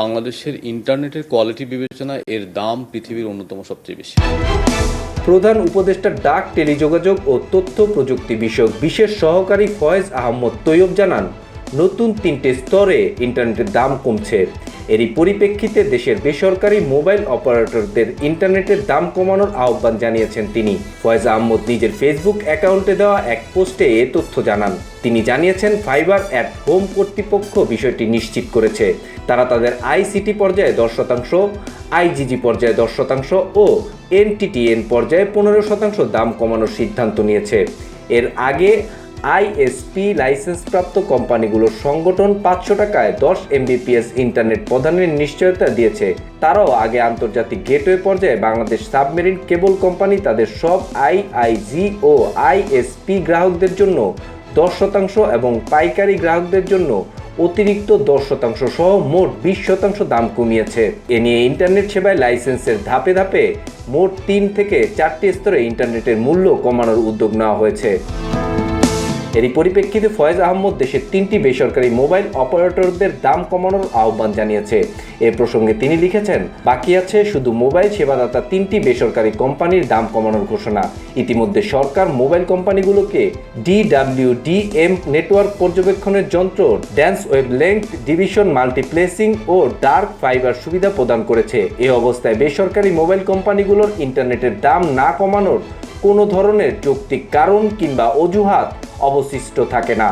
বাংলাদেশের ইন্টারনেটের কোয়ালিটি বিবেচনা এর দাম পৃথিবীর অন্যতম সবচেয়ে বেশি। প্রধান উপদেষ্টা ডাক, টেলিযোগাযোগ ও তথ্য প্রযুক্তি বিষয়ক বিশেষ সহকারী ফয়েজ আহমদ তৈয়ব জানান, নতুন তিনটে স্তরে ইন্টারনেটের দাম কমছে। এরই পরিপ্রেক্ষিতে দেশের বেসরকারি মোবাইল অপারেটরদের ইন্টারনেটের দাম কমানোর আহ্বান জানিয়েছেন তিনি। ফয়েজ আহমদ নিজের ফেসবুক অ্যাকাউন্টে দেওয়া এক পোস্টে এ তথ্য জানান। তিনি জানিয়েছেন, ফাইবার অ্যাট হোম কর্তৃপক্ষ বিষয়টি নিশ্চিত করেছে। তারা তাদের আইসিটি পর্যায়ে দশ শতাংশ, আইজিজি পর্যায়ে দশ শতাংশ ও এনটিটিএন পর্যায়ে পনেরো শতাংশ দাম কমানোর সিদ্ধান্ত নিয়েছে। এর আগে আইএসপি লাইসেন্সপ্রাপ্ত কোম্পানিগুলোর সংগঠন পাঁচশো টাকায় দশ এমবিপিএস ইন্টারনেট প্রদানের নিশ্চয়তা দিয়েছে। তারাও আগে আন্তর্জাতিক গেটওয়ে পর্যায়ে বাংলাদেশ সাবমেরিন কেবল কোম্পানি, তাদের সব আইআইজি ও আইএসপি গ্রাহকদের জন্য দশ শতাংশ এবং পাইকারি গ্রাহকদের জন্য অতিরিক্ত দশ শতাংশ সহ মোট বিশ শতাংশ দাম কমিয়েছে। এ নিয়ে ইন্টারনেট সেবায় লাইসেন্সের ধাপে ধাপে মোট তিন থেকে চারটি স্তরে ইন্টারনেটের মূল্য কমানোর উদ্যোগ নেওয়া হয়েছে। এরই পরিপ্রেক্ষিতে ফয়েজ আহমদ দেশের তিনটি বেসরকারি মোবাইল অপারেটরদের দাম কমানোর আহ্বান জানিয়েছে। এ প্রসঙ্গে তিনি লিখেছেন, বাকি আছে শুধু মোবাইল সেবাদাতা তিনটি বেসরকারি কোম্পানির দাম কমানোর ঘোষণা। ইতিমধ্যে সরকার মোবাইল কোম্পানিগুলোকে ডিডাব্লিউডিএম নেটওয়ার্ক পর্যবেক্ষণের যন্ত্র, dense wavelength division multiplexing ও ডার্ক ফাইবার সুবিধা প্রদান করেছে। এ অবস্থায় বেসরকারি মোবাইল কোম্পানিগুলোর ইন্টারনেটের দাম না কমানোর কোনো ধরনের যৌক্তিক কারণ কিংবা অজুহাত অবশিষ্ট থাকে না।